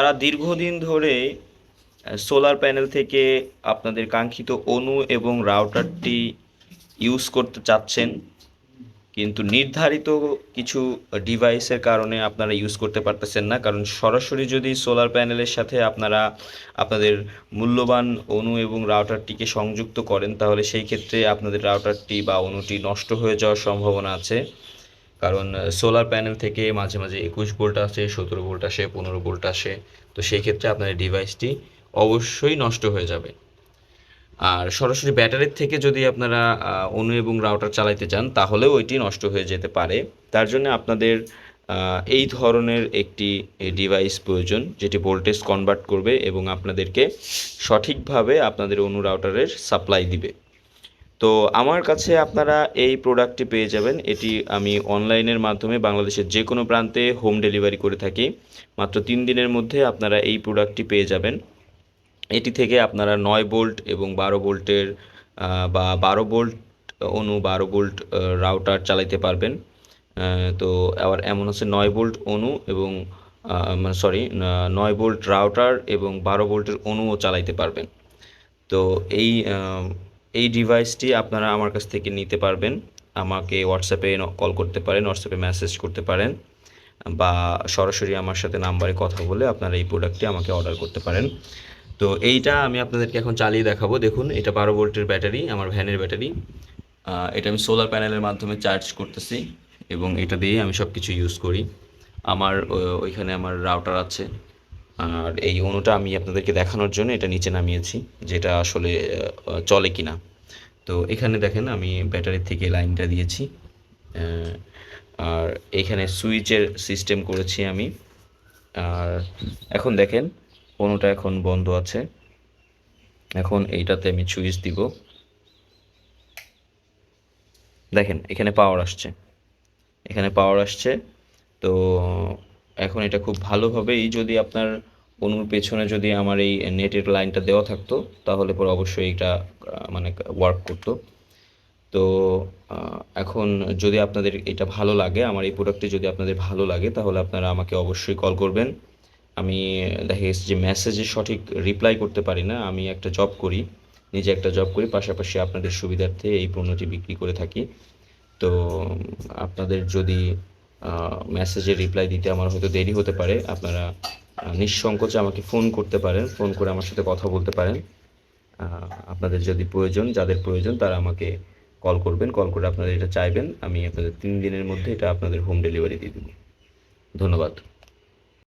তারা দীর্ঘদিন ধরে সোলার প্যানেল থেকে আপনাদের কাঙ্ক্ষিত অণু এবং রাউটারটি ইউজ করতে চাচ্ছেন। কিন্তু নির্ধারিত কিছু ডিভাইসের কারণে আপনারা ইউজ করতে পারতেছেন না। কারণ সরাসরি যদি সোলার প্যানেলের সাথে আপনারা আপনাদের মূল্যবান অণু এবং রাউটারটিকে সংযুক্ত করেন, তাহলে সেই ক্ষেত্রে আপনাদের রাউটারটি বা অণুটি নষ্ট হয়ে যাওয়ার সম্ভাবনা আছে। কারণ সোলার প্যানেল থেকে মাঝে মাঝে একুশ ভোল্ট আসে, সতেরো ভোল্ট আসে, পনেরো ভোল্ট আসে। তো সেই ক্ষেত্রে আপনার ডিভাইসটি অবশ্যই নষ্ট হয়ে যাবে। আর সরাসরি ব্যাটারির থেকে যদি আপনারা অনু এবং রাউটার চালাইতে চান, তাহলেও ওইটি নষ্ট হয়ে যেতে পারে। তার জন্য আপনাদের এই ধরনের একটি ডিভাইস প্রয়োজন, যেটি ভোল্টেজ কনভার্ট করবে এবং আপনাদেরকে সঠিকভাবে আপনাদের অনু রাউটারের সাপ্লাই দিবে। তো আমার কাছে আপনারা এই প্রোডাক্টটি পেয়ে যাবেন। এটি আমি অনলাইনের মাধ্যমে বাংলাদেশের যে কোনো প্রান্তে হোম ডেলিভারি করে থাকি। মাত্র তিন দিনের মধ্যে আপনারা এই প্রোডাক্টটি পেয়ে যাবেন। এটি থেকে আপনারা নয় বোল্ট এবং বারো বোল্টের বা বারো বোল্ট অনু, বারো বোল্ট রাউটার চালাইতে পারবেন। তো আবার এমন হচ্ছে নয় বোল্ট অনু এবং সরি নয় বোল্ট রাউটার এবং বারো বোল্টের অনুও চালাইতে পারবেন। তো এই এই ডিভাইসটি আপনারা আমার কাছ থেকে নিতে পারবেন। আমাকে হোয়াটসঅ্যাপে কল করতে পারেন হোয়াটসঅ্যাপে মেসেজ করতে পারেন বা সরাসরি আমার সাথে নাম্বারে কথা বলে আপনারা এই প্রোডাক্টটি আমাকে অর্ডার করতে পারেন। তো এইটা আমি আপনাদেরকে এখন চালিয়ে দেখাবো। দেখুন, এটা বারো ভোল্টের ব্যাটারি, আমার ভ্যানের ব্যাটারি। এটা আমি সোলার প্যানেলের মাধ্যমে চার্জ করতেছি এবং এটা দিয়ে আমি সব কিছু ইউজ করি। আমার ওইখানে আমার রাউটার আছে। আর এই অণুটা আমি আপনাদেরকে দেখানোর জন্য এটা নিচে নামিয়েছি, যেটা আসলে চলে কিনা। তো এখানে দেখেন আমি ব্যাটারির থেকে লাইনটা দিয়েছি আর এখানে সুইচের সিস্টেম করেছি আমি। আর এখন দেখেন কোনোটা এখন বন্ধ আছে। এখন এইটাতে আমি সুইচ দিব। দেখেন, এখানে পাওয়ার আসছে। এখানে পাওয়ার আসছে, তো এখন এটা খুব ভালোভাবেই যদি আপনার অনুর পেছনে যদি আমার এই নেটের লাইনটা দেওয়া থাকতো, তাহলে পরে অবশ্যই এটা মানে ওয়ার্ক করতো। তো এখন যদি আপনাদের এটা ভালো লাগে, আমার এই প্রোডাক্টটি যদি আপনাদের ভালো লাগে, তাহলে আপনারা আমাকে অবশ্যই কল করবেন। আমি, দেখা গেছে যে মেসেজে সঠিক রিপ্লাই করতে পারি না, আমি একটা জব করি, নিজে একটা জব করি, পাশাপাশি আপনাদের সুবিধার্থে এই পণ্যটি বিক্রি করে থাকি। তো, আপনাদের যদি মেসেজে রিপ্লাই দিতে আমার হয়তো দেরি হতে পারে। আপনারা নিঃসংকোচে আমাকে ফোন করতে পারেন ফোন করে আমার সাথে কথা বলতে পারেন। আপনাদের যদি প্রয়োজন, যাদের প্রয়োজন, তারা আমাকে কল করবেন কল করে আপনারা এটা চাইবেন। আমি আপনাদের তিন দিনের মধ্যে এটা আপনাদের হোম ডেলিভারি দিয়ে দেবো। ধন্যবাদ।